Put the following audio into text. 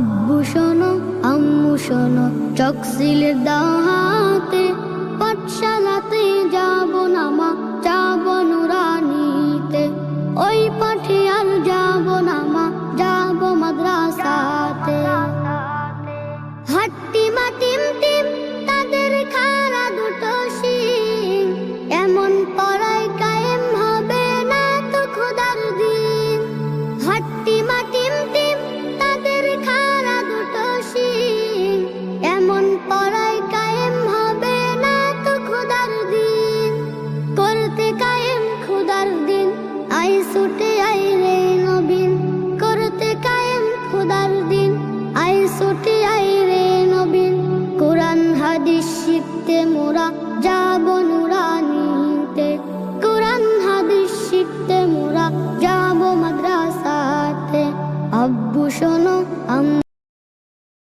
আব্বু শোনো, আম্মু শোনো চকসিলের দাহাতে, পাঠশালাতে যাব না মা, যাব নুরানিতে। ওই পাঠে আর যাব না মা, যাব মাদ্রাসাতে। হাট্টি মাটিম ছুটে আই রে নবীন, করতে কায়েম খোদার দিন। আই ছুটে আই রে নবীন, কোরআন, হাদিস শিখতে মোরা যাব নুরানিতে। কোরআন, হাদিস শিখতে মোরা যাব মাদ্রাসাতে। আব্বু, শোনো